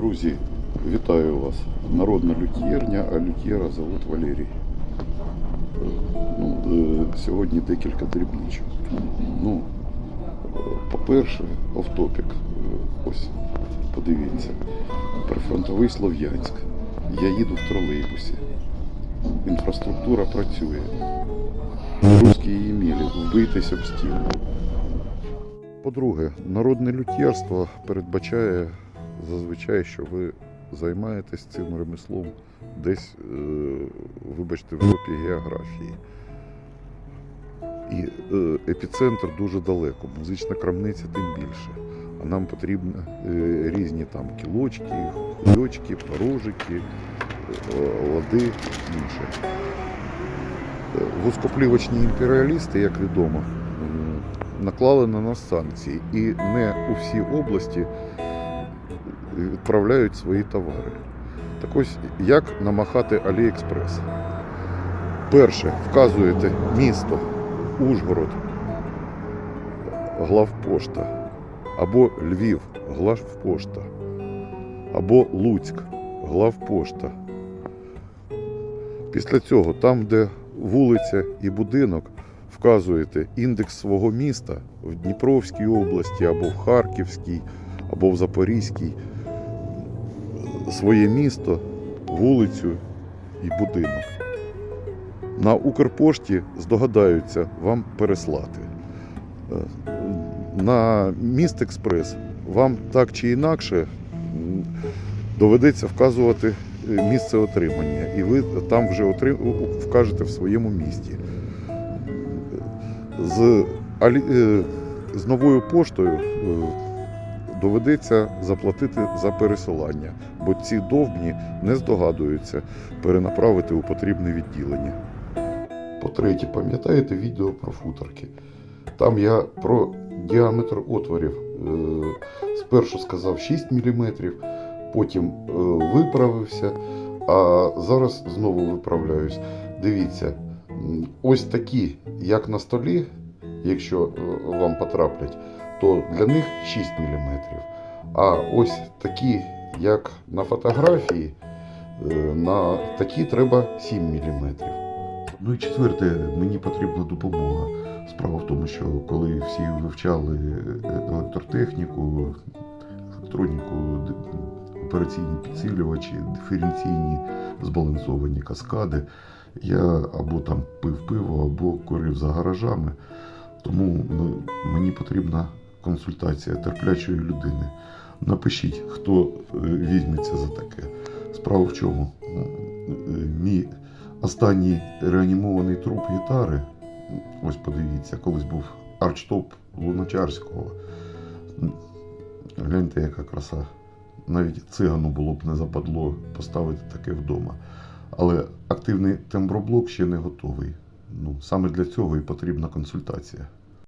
Друзі, вітаю вас. Народна лютєрня, а лютєра зовут Валерій. Ну, е, сьогодні декілька дрібничок. Ну, е, по-перше, офтопік. Е, Ось, подивіться. Прифронтовий Слов'янськ. Я їду в тролейбусі. Інфраструктура працює. Русські її мілі, вбийтесь об стіну. По-друге, народне лютєрство передбачає зазвичай, що ви займаєтесь цим ремеслом десь, е, вибачте, в групі географії. І е, епіцентр дуже далеко, музична крамниця тим більше. А нам потрібні е, різні там кілочки, хуйочки, порожики, лади, інше. Е, імперіалісти, як відомо, наклали на нас санкції. І не у всі області відправляють свої товари. Так ось як намахати Аліекспрес? Перше, вказуєте місто, Ужгород, главпошта, або Львів, главпошта, або Луцьк, главпошта. Після цього, там, де вулиця і будинок, вказуєте індекс свого міста в Дніпровській області, або в Харківській, або в Запорізькій, своє місто, вулицю і будинок. На Укрпошті здогадаються вам переслати. Е, На міст Експрес вам так чи інакше доведеться вказувати е, місце отримання, і ви там вже отри- у- вкажете в своєму місті. З, е, з новою поштою доведеться заплатити за пересилання, бо ці довбні не здогадуються перенаправити у потрібне відділення. По-третє, пам'ятаєте відео про футорки? Там я про діаметр отворів е, спершу сказав 6 мм, потім е, виправився, а зараз знову виправляюсь. Дивіться, ось такі, як на столі, якщо е, вам потраплять, то для них 6 мм. А ось такі, як на фотографії, е, на такі треба 7 мм. Ну і четверте, мені потрібна допомога. Справа в тому, що коли всі вивчали е, електротехніку, електроніку, операційні підсилювачі, диференційні збалансовані каскади, я або там пив пиво, або курив за гаражами. Тому ну, мені потрібна консультація терплячої людини. Напишіть, хто е, візьметься за таке. Справа в чому? Е, Мій останній реанімований труп гітари, ось подивіться, колись був арчтоп Луначарського. Гляньте, яка краса. Навіть цигану було б не западло поставити таке вдома. Але активний темброблок ще не готовий. Ну, саме для цього і потрібна консультація.